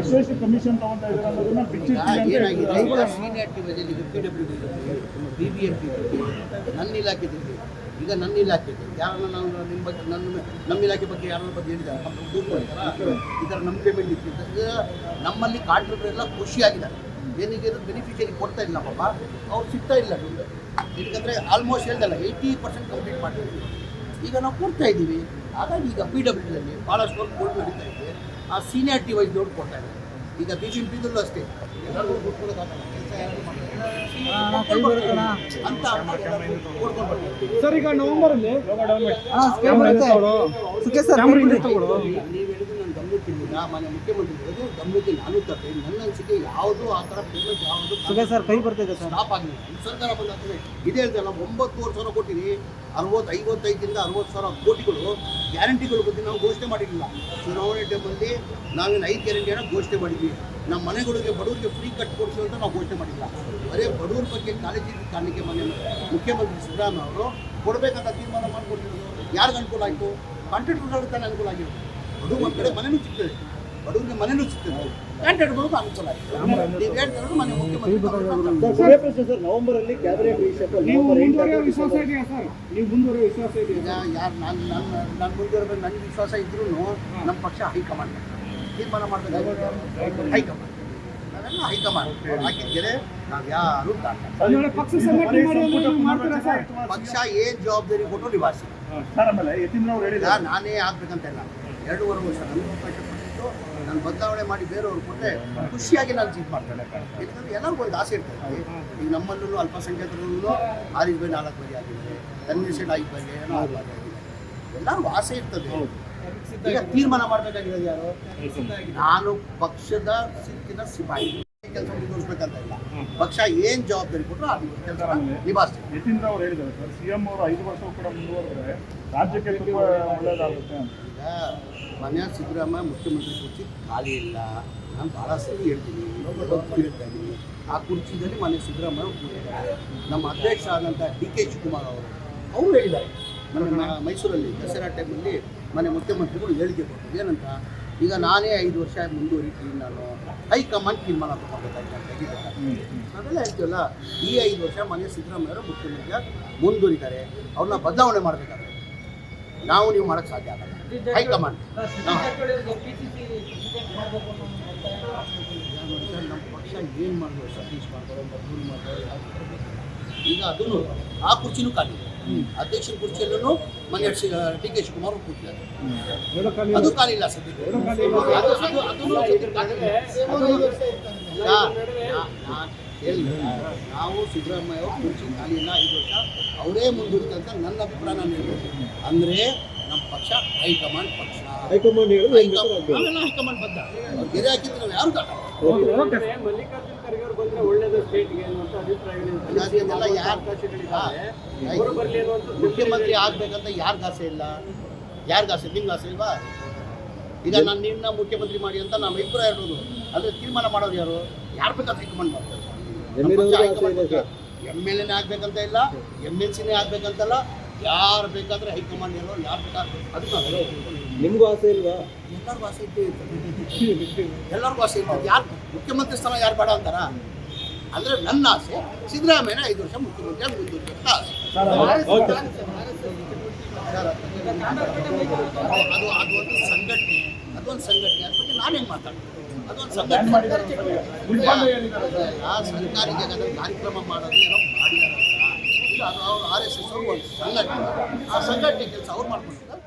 ಎಷ್ಟೆಷ್ಟು ಕಮಿಷನ್ ತಗೊಂತಾ ಇದ್ದಾರೆ ಅನ್ನೋದನ್ನ P W D B B ನನ್ನ ಈಗ ನನ್ನ ಇಲಾಖೆ ಇದೆ. ಯಾರನ್ನ ನಾವು ನಿಮ್ಮ ಬಗ್ಗೆ ನನ್ನ ನಮ್ಮ ಇಲಾಖೆ ಬಗ್ಗೆ ಯಾರ ಬಗ್ಗೆ ಹೇಳಿದ್ದಾರೆ? ಈ ಥರ ನಮ್ಮ ಪೇಮೆಂಟ್ ಇತ್ತು. ಈಗ ನಮ್ಮಲ್ಲಿ ಕಾಂಟ್ರಾಕ್ಟರೆಲ್ಲ ಖುಷಿಯಾಗಿದ್ದಾರೆ. ಏನಿಗೆ ಬೆನಿಫಿಷಿಯರಿ ಕೊಡ್ತಾ ಇಲ್ಲ ಪಾಪ. ಅವ್ರು ಸಿಗ್ತಾ ಇಲ್ಲ. ದುಡ್ಡು ಯಾಕಂದರೆ ಆಲ್ಮೋಸ್ಟ್ ಹೇಳ್ದಲ್ಲ ಏಯ್ಟಿ ಪರ್ಸೆಂಟ್ ಕಂಪ್ಲೀಟ್ ಮಾಡಿದ್ದೀವಿ ಈಗ ನಾವು ಕೊಡ್ತಾ ಇದ್ದೀವಿ. ಹಾಗಾಗಿ ಈಗ ಪಿ ಡಬ್ಲ್ಯೂ ಡಿಯಲ್ಲಿ ಭಾಳಷ್ಟು ವರ್ಕ್ ಕೊಟ್ಟು ನಡೀತಾ ಇದೆ. ಆ ಸೀನಿಯಾರಿಟಿ ವೈಸ್ ದುಡ್ಡು ಕೊಡ್ತಾ ಇದೆ ಈಗ ಬಿ ಬಿ ಪಿ ಪಿದಲ್ಲೂ ಅಷ್ಟೇ ಎಲ್ಲರಿಗೂ ಅಂತ ಸರ್ ಈಗ ನವೆಂಬರ್ ನನ್ನ ಮಾನ್ಯ ಮುಖ್ಯಮಂತ್ರಿ ಹೇಳಿದ್ರು ಗಮನಕ್ಕೆ ನಾನು ತಪ್ಪೆ ನನ್ನ ಅನಿಸಿಕೆ ಯಾವುದು ಆ ಥರ ಪೇಮೆಂಟ್ ಯಾವುದು ಸರ್ ಕೈ ಬರ್ತಿದೆ ಸರ್. ಸ್ಟಾಪ್ ಆಗಿಲ್ಲ ಸರ್ಕಾರ ಬಂದಾಗ್ತದೆ ಇದೇ ಹೇಳ್ತಲ್ಲ ಒಂಬತ್ತುವರೆ ಸಾವಿರ ಕೊಟ್ಟಿರಿ ಅರವತ್ತು ಐವತ್ತೈದರಿಂದ ಅರವತ್ತು ಸಾವಿರ ಕೋಟಿಗಳು ಗ್ಯಾರಂಟಿಗಳ ಬಗ್ಗೆ ನಾವು ಘೋಷಣೆ ಮಾಡಿರಲಿಲ್ಲ. ಚುನಾವಣೆ ಟೈಮಲ್ಲಿ ನಾವೇನು ಐದು ಗ್ಯಾರಂಟಿಯನ್ನು ಘೋಷಣೆ ಮಾಡಿದ್ವಿ. ನಮ್ಮ ಮನೆಗಳಿಗೆ ಬಡವರಿಗೆ ಫ್ರೀ ಕಟ್ ಕೊಡಿಸಿ ಅಂತ ನಾವು ಘೋಷಣೆ ಮಾಡಿಲ್ಲ. ಬರೀ ಬಡವರ ಬಗ್ಗೆ ಕಾಲೇಜಿ ಕಾರಣಕ್ಕೆ ಮನೆ ಮುಖ್ಯಮಂತ್ರಿ ಸಿದ್ದರಾಮಯ್ಯ ಅವರು ಕೊಡಬೇಕಂತ ತೀರ್ಮಾನ ಮಾಡಿಕೊಟ್ಟಿರೋದು. ಯಾರಿಗೆ ಅನುಕೂಲ ಆಯಿತು? ಕಾಂಟ್ರಾಕ್ಟರ್ಗಳಿಗೆ ತಾನೇ ಅನುಕೂಲ ಆಗಿರೋದು. ಬಡವ್ರ ಒಂದು ಕಡೆ ಮನೆನೂ ಸಿಗ್ತದೆ. ಬಡವರಿಗೆ ಮನೆನೂ ಸಿಗ್ತದೆ. ಕಾಂಟ್ರಾಕ್ಟರ್ಗಳಿಗೂ ಅನುಕೂಲ ಆಯಿತು ನೀವು ಹೇಳ್ತಾರೆ ಮನೆ ಮುಖ್ಯಮಂತ್ರಿ ಸರ್ ನವೆಂಬರ್ ಅಲ್ಲಿ ಕ್ಯಾಬಿನೆಟ್ ನೀವು ಮುಂದುವರಿಯೋ ವಿಶ್ವಾಸ ಇದೆಯಾ ಸರ್? ನೀವು ಮುಂದುವರಿಯೋ ವಿಶ್ವಾಸ ಇದೆಯಾ? ಯಾರು ನಾನು ನಾನು ನಾನು ಮುಂದುವರೆಬೇಕು ನನಗೆ ವಿಶ್ವಾಸ ಇದ್ರೂ ನಮ್ಮ ಪಕ್ಷ ಹೈಕಮಾಂಡ್. ತೀರ್ಮಾನ ಮಾಡಬೇಕಾಗುತ್ತೆ. ಹೈಕಮಾಂಡ್. ನಾವೆಲ್ಲ ಹೈಕಮಾಂಡ್. ಹಾಕಿದ್ದರೆ ನಾವು ಯಾರು ಪಕ್ಷ ಪಕ್ಷ ಏನು ಜವಾಬ್ದಾರಿ ಕೊಟ್ಟು ಹೇಳಿದ್ದಾರೆ. ನಾನೇ ಆಗ್ಬೇಕಂತ ಇಲ್ಲ. ಎರಡೂವರೆ ವರ್ಷ ನನಗೆ ಅವಕಾಶ ಕೊಟ್ಟಿದ್ದು ನಾನು ಬದಲಾವಣೆ ಮಾಡಿ ಬೇರೆಯವ್ರು ಕೊಟ್ಟರೆ ಖುಷಿಯಾಗಿ ನಾನು ಚೀಟ್ ಮಾಡ್ತೇನೆ. ಯಾಕಂದರೆ ಎಲ್ಲರಿಗೂ ಒಂದು ಆಸೆ ಇರ್ತದೆ. ಈಗ ನಮ್ಮಲ್ಲೂ ಅಲ್ಪಸಂಖ್ಯಾತರಲ್ಲೂ ಆರು ಬೈ ನಾಲ್ಕು ಬಗೆ ಆಗಿದೆ ತನ್ವೀರ್ ಸೆಡ್ ಐದು ಬಗೆ ಏನೋ ಆರು ಬಗೆ ಆಗಿದೆ. ಎಲ್ಲರಿಗೂ ಆಸೆ ಇರ್ತದೆ. ಈಗ ತೀರ್ಮಾನ ಮಾಡಬೇಕಾಗಿರೋದು ಯಾರು? ನಾನು ಪಕ್ಷದ ಸಿಕ್ಕಿನ ಸಿಪಾಯಿ. ಕೆಲಸ ಮುಂದುವರಿಸಬೇಕಂತ ಇಲ್ಲ. ಪಕ್ಷ ಏನು ಜವಾಬ್ದಾರಿ ಕೊಟ್ಟರು ಅದು ಕೆಲಸ ನಿಭಾಯಿಸ್ತೀವಿ. ನಿತಿನ್ ಅವ್ರು ಹೇಳಿದ್ದಾರೆ ಸರ್ ಸಿಎಂ ಅವರು ಐದು ವರ್ಷ ಕೂಡ ಮುಂದುವರೆದ್ರೆ ರಾಜ್ಯಕ್ಕೆ ತುಂಬಾ ಒಳ್ಳೇದಾಗುತ್ತೆ ಈಗ ಮನೆ ಸಿದ್ದರಾಮಯ್ಯ ಮುಖ್ಯಮಂತ್ರಿ ಕುರ್ಚಿ ಖಾಲಿ ಇಲ್ಲ. ನಾನು ಭಾಳ ಸರಿ ಹೇಳ್ತೀನಿ. ಇದ್ದೀನಿ. ಆ ಕುರ್ಚಿದಲ್ಲಿ ಮನೆ ಸಿದ್ದರಾಮಯ್ಯ ಕೂತಿದ್ದಾರೆ ನಮ್ಮ ಅಧ್ಯಕ್ಷ ಆದಂಥ ಡಿ ಕೆ ಶಿವಕುಮಾರ್ ಅವರು ಅವರು ಹೇಳಿದ್ದಾರೆ. ನಮ್ಮ ಮೈಸೂರಲ್ಲಿ ದಸರಾ ಟೈಮಲ್ಲಿ ಮನೆ ಮುಖ್ಯಮಂತ್ರಿಗಳು ಹೇಳಿಕೆ ಕೊಟ್ಟರು ಏನಂತ? ಈಗ ನಾನೇ ಐದು ವರ್ಷ ಮುಂದುವರಿತೀನಿ ನಾನು. ಹೈಕಮಾಂಡ್ ತೀರ್ಮಾನ ನಾವೆಲ್ಲ ಹೇಳ್ತೀವಲ್ಲ ಈ ಐದು ವರ್ಷ ಮನೆ ಸಿದ್ದರಾಮಯ್ಯ ಅವರು ಮುಖ್ಯಮಂತ್ರಿ ಮುಂದುವರಿತಾರೆ ಅವ್ರನ್ನ ಬದಲಾವಣೆ ಮಾಡಬೇಕಾದ್ರೆ. ನಾವು ನೀವು ಮಾಡಕ್ಕೆ ಸಾಧ್ಯ ಆಗಲ್ಲ. ಹೈಕಮಾಂಡ್. ನಮ್ಮ ಪಕ್ಷ ಏನು ಮಾಡ್ಬೋದು ಸತೀಶ್ ಮಾಡ್ತಾರೆ ಈಗ ಅದನ್ನು ಆ ಕುರ್ಚಿನೂ ಖಾಲಿ ಇದೆ. ಅಧ್ಯಕ್ಷರ ಕುರ್ಚಿಯಲ್ಲೂ ಮನೆ ಡಿ ಕೆ ಶಿವಕುಮಾರ್ ಕೂತಿದ್ದಾರೆ ಅದು ಖಾಲಿ ಇಲ್ಲ ಸದ್ಯಕ್ಕೆ ನಾವು ಸಿದ್ದರಾಮಯ್ಯ ಅವ್ರ ಕುರ್ಚಿ ಖಾಲಿ ಇಲ್ಲ ಐದು ವರ್ಷ ಅವರೇ ಮುಂದುವರಿತ ಅಂತ ನನ್ನ ಅಭಿಪ್ರಾಯ ನಾನು ಹೇಳ್ಬೋದು ಅಂದ್ರೆ ನಮ್ಮ ಪಕ್ಷ ಹೈಕಮಾಂಡ್ ಪಕ್ಷ ಹೈಕಮಾಂಡ್ ಹೈಕಮಾಂಡ್ ಬದ್ದ ಬದ್ಧ ಗೆರೆ ಹಾಕಿದ್ರೆ ನಾವು ಯಾರು ದಾಟ ಮಲ್ಲಿಕಾರ್ಜುನ ಖರ್ಗೆ ಅವರು ಬಂದ್ರೆ ಒಳ್ಳೇದು ಸ್ಟೇಟ್ಗೆ ಅನ್ನುವಂಥ ಯಾರು ಮುಖ್ಯಮಂತ್ರಿ ಆಗ್ಬೇಕಂತ ಯಾರಿಗ ಆಸೆ ಇಲ್ಲ? ಯಾರಿಗ ಆಸೆ ನಿಮ್ಗೆ ಆಸೆ ಇಲ್ವಾ? ಈಗ ನಾನು ನಿನ್ನ ಮುಖ್ಯಮಂತ್ರಿ ಮಾಡಿ ಅಂತ ನಮ್ಮ ಅಭಿಪ್ರಾಯ ಇರೋದು ಅಂದ್ರೆ ತೀರ್ಮಾನ ಮಾಡೋರು ಯಾರು? ಯಾರು ಬೇಕಾದ್ರೆ ಹೈಕಮಾಂಡ್ ಮಾಡ್ತಾರೆ. ಎಂ ಎಲ್ ಎನೇ ಆಗ್ಬೇಕಂತ ಇಲ್ಲ ಎಂ ಎಲ್ ಸಿನೇ ಆಗ್ಬೇಕಂತಲ್ಲ ಯಾರು ಬೇಕಾದ್ರೆ ಹೈಕಮಾಂಡ್ ಹೇಳೋ ಯಾರು ಬೇಕಾದ್ರೆ ಅದಕ್ಕೆ ಹೇಳೋದು. ನಿಮ್ಗೂ ಆಸೆ ಇಲ್ವಾ? ಎಲ್ಲರಿಗೂ ಆಸೆ ಇದ್ದೇ ಇರ್ತದೆ ಎಲ್ಲರಿಗೂ ಆಸೆ ಇತ್ತು. ಯಾರು ಮುಖ್ಯಮಂತ್ರಿ ಸ್ಥಾನ ಯಾರು ಬೇಡ ಅಂತಾರ? ಅಂದ್ರೆ ನನ್ನ ಆಸೆ ಸಿದ್ದರಾಮಯ್ಯನ ಐದು ವರ್ಷ ಮುಖ್ಯಮಂತ್ರಿ ಆಗಿ ಮುಂದುವರಿಬೇಕಂತ ಆಸೆ. ಅದು ಅದು ಒಂದು ಸಂಘಟನೆ ಅದೊಂದು ಸಂಘಟನೆ ಅದ್ರ ಬಗ್ಗೆ ನಾನು ಹೆಂಗೆ ಮಾತಾಡ್ತೀನಿ ಅದೊಂದು ಸಂಘಟನೆ. ಆ ಸರ್ಕಾರಿ ಜಾಗದಲ್ಲಿ ಕಾರ್ಯಕ್ರಮ ಮಾಡೋದು ಏನೋ ಅದು ಅವ್ರು ಆರ್ ಎಸ್ ಎಸ್ ಅವ್ರು ಒಂದು ಸಂಘಟನೆ. ಆ ಸಂಘಟನೆ ಕೆಲಸ ಅವ್ರು ಮಾಡ್ಕೊಂಡಿದ್ದಾರೆ